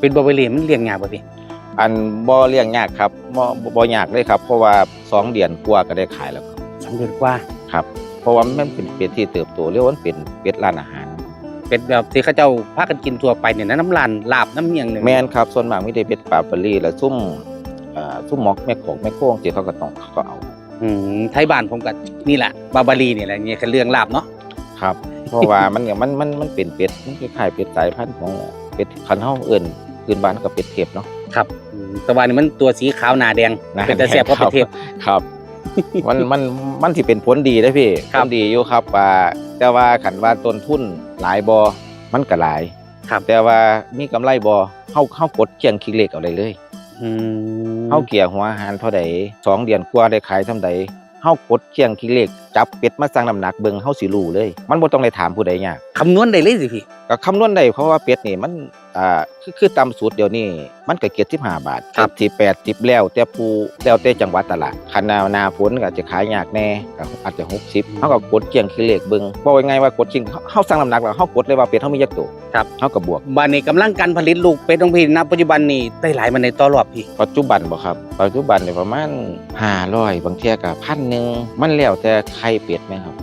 เป็นบาร์เบเรียมันเลี้ยงยากป่ะพี่อันบ่เลี้ยงยากครับบ่บ่บ่ยากเลยครับ เพราะว่าสองเดือนกว่าก็ได้ขายแล้วครับสองเดือนกว่าครับ เพราะว่ามันเป็นเป็ดที่เติบโตเรียกว่ามันเป็นเป็ดร้านอาหาร เป็นแบบที่เขาเจ้าพากันกินทั่วไปเนี่ยนะน้ำลานลาบน้ำเมียงเนี่ยแม่นครับส่วนมากมีแต่เป็ดปลาปลีและซุ่มเอ่อซุ่มหมอกแม่โขงแม่โค้งที่เขาก็ต้องเขาก็เอาอืมไทยบ้านผมก็นี่แหละบาบารีเนี่ยแหละเนี่ยคือเรื่องลาบเนาะครับ เพราะว่ามันเนี่ยมันมันมันเป็นเป็ดมันคล้ายๆเป็ดสายพันธุ์ของ เป็ดคันเฮาเอิ้นพื้นบ้านก็เป็ดเทพเนาะครับอืมแต่ว่านี่มันตัวสีขาวหนาแดงหน้าเป็นแต่แสบเพราะเป็นเทพครับ มันมันมันสิเป็นผลดีเด้อพี่ครับผลดีอยู่ครับว่าแต่ว่าขันว่าต้นทุนหลายบ่มันก็หลายครับแต่ว่ามีกำไรบ่เฮาเฮากดเคียงคิกเลขเอาได้เลยอืมเฮาเกี่ยหัวอาหารเท่าใดสองเดือนกว่าได้ขายเท่าใดเฮากดเคียงคิกเลขจับเป็ดมาสั่งน้ำหนักเบิ่งเฮาสิรู้เลย มันบ่ต้องได้ถามผู้ใดยากคำนวณได้เลยสิพี่ก็คำนวณได้เพราะว่าเป็ดนี่มันอ่าคือคือตามสูตรเดี๋ยวนี้มันก็เกียร15บาทครับที่80แล้วแต่ผู้แล้วแต่จังหวัดตลาดคันหนาหนาฝนก็จะขายยากแน่ก็อาจจะ60เฮาก็กดเคียงคิกเลขเบิ่งบ่ว่าไงว่ากดจริงเฮาเฮาสั่งน้ำหนักแล้วเฮากดเลยว่าเป็ดเฮามีจักตัว ครับเฮาก็บวกบ้านนี้กำลังการผลิตลูกเป็ดของพี่ณปัจจุบันนี่ได้หลายมันในต่อรอบพี่ ปัจจุบันบ่ครับ ปัจจุบันเนี่ยประมาณ500บางเที่ยก็พันหนึ่งมันแล้วแต่ไข่เป็ดไหมครับ